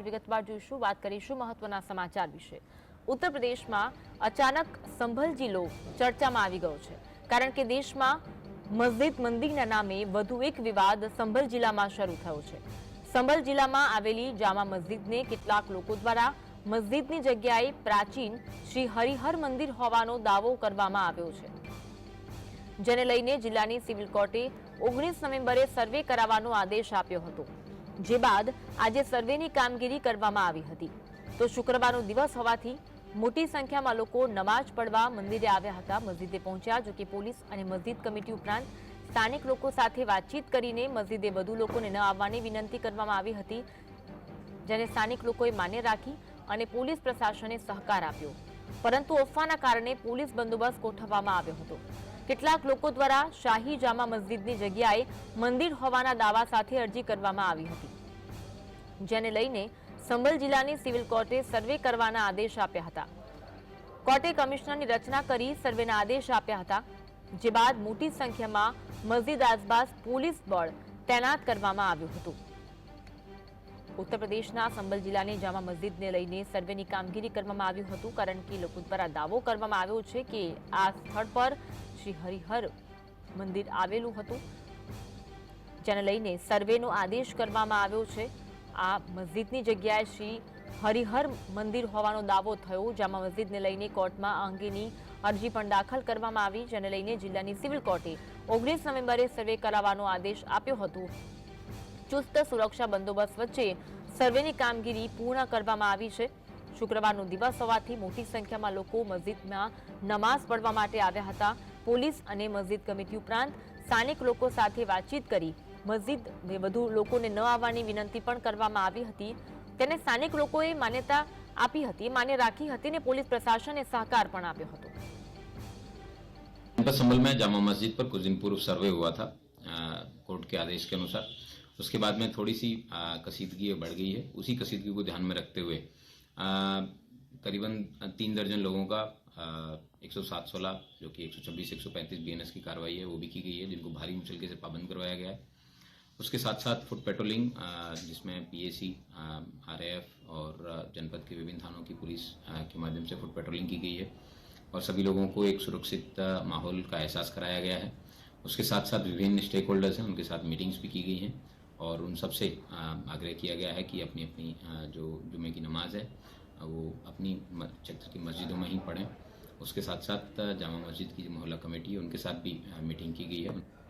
વિગતવાર જોઈશું વાત કરીશું મહત્વના સમાચાર વિશે. ઉત્તર પ્રદેશમાં અચાનક સંભલ જિલ્લો ચર્ચામાં આવી ગયો છે. કારણ કે દેશમાં મસ્જિદ મંદિરના નામે વધુ એક વિવાદ સંભલ જિલ્લામાં શરૂ થયો છે. સંભલ જિલ્લામાં આવેલી જામા મસ્જિદને કેટલાક લોકો દ્વારા મસ્જિદની જગ્યાએ પ્રાચીન શ્રી હરિહર મંદિર હોવાનો દાવો કરવામાં આવ્યો છે. જેને લઈને જિલ્લાની સિવિલ કોર્ટે ઓગણીસ નવેમ્બરે સર્વે કરાવવાનો આદેશ આપ્યો હતો. જે બાદ આજે સર્વેની કામગીરી કરવામાં આવી હતી. તો શુક્રવારનો દિવસ હોવાથી મોટી સંખ્યામાં લોકો નમાઝ પડવા મંદિરે આવ્યા હતા, મસ્જિદે પહોંચ્યા, જો કે પોલીસ અને મસ્જિદ કમિટી ઉપરાંત સ્થાનિક લોકો સાથે વાતચીત કરીને મસ્જિદે વધુ લોકોને ન આવવાની વિનંતી કરવામાં આવી હતી, જેને સ્થાનિક લોકોએ માન્ય રાખી અને પોલીસ પ્રશાસને સહકાર આપ્યો. પરંતુ અફવાના કારણે પોલીસ બંદોબસ્ત ગોઠવવામાં આવ્યો હતો. કેટલાક લોકો દ્વારા શાહી જામા મસ્જિદની જગ્યાએ મંદિર હોવાના દાવા સાથે અરજી કરવામાં આવી હતી. જેને લઈને સંભલ જિલ્લાની સિવિલ કોર્ટે સર્વે કરવાના આદેશ આપ્યા હતા. કોર્ટે કમિશનરની રચના કરી સર્વેના આદેશ આપ્યા હતા, જે બાદ મોટી સંખ્યામાં મસ્જિદ આસપાસ પોલીસ બળ તૈનાત કરવામાં આવ્યું હતું. ઉત્તર પ્રદેશના સંબલ જિલ્લાની જામા મસ્જિદને લઈને સર્વેની કામગીરી કરવામાં આવ્યું હતું, કારણ કે લોકો દ્વારા દાવો કરવામાં આવ્યો છે કે આ સ્થળ પર શ્રી હરિહર મંદિર આવેલું હતું, જેને લઈને સર્વેનો આદેશ કરવામાં આવ્યો છે. આ મસ્જિદની જગ્યાએ શ્રી હરિહર મંદિર હોવાનો દાવો થયો. જામા મસ્જિદને લઈને કોર્ટમાં આ અંગેની અરજી પણ દાખલ કરવામાં આવી, જેને લઈને જિલ્લાની સિવિલ કોર્ટે ઓગણીસ નવેમ્બરે સર્વે કરાવવાનો આદેશ આપ્યો હતો. ચુસ્ત સુરક્ષા બંદોબસ્ત વચ્ચે સર્વેની કામગીરી પૂર્ણ કરવામાં આવી છે શુક્રવારનો દિવસ હોવાથી મોટી સંખ્યામાં લોકો મસ્જિદમાં નમાઝ પડવા માટે આવ્યા હતા પોલીસ અને મસ્જિદ કમિટી ઉપરાંત સ્થાનિક લોકો સાથે વાતચીત કરી મસ્જિદ વધુ લોકોને ન આવવાની વિનંતી પણ કરવામાં આવી હતી તેને સ્થાનિક લોકોએ માન્યતા આપી હતી માન્ય રાખી હતી અને પોલીસ પ્રશાસને સહકાર પણ આપ્યો હતો जनपद संभल में जामा मस्जिद पर कुछ दिन पूर्व सर्वे हुआ था अ, कोर्ट के आदेश के अनुसार उसके बाद में थोड़ी सी कसीदगी बढ़ गई है। उसी कसीदगी को ध्यान में रखते हुए करीबन तीन दर्जन लोगों का एक सौ सात सोलह, जो कि एक सौ छब्बीस, एक सौ पैंतीस बी एन एस की कार्रवाई है, वो भी की गई है, जिनको भारी मुचलके से पाबंद करवाया गया है। उसके साथ साथ फुट पेट्रोलिंग जिसमें पीएसी आरएएफ और जनपद के विभिन्न थानों की पुलिस के माध्यम से फुट पेट्रोलिंग की गई है। और सभी लोगों को एक सुरक्षित माहौल का एहसास कराया गया है। उसके साथ साथ विभिन्न स्टेक होल्डर्स हैं, उनके साथ मीटिंग्स भी की गई हैं। और उन सबसे आग्रह किया गया है कि अपनी अपनी जो जुमे की नमाज़ है वो अपनी क्षेत्र की मस्जिदों में ही पढ़ें। उसके साथ साथ जामा मस्जिद की जो मोहल्ला कमेटी है, उनके साथ भी मीटिंग की गई है।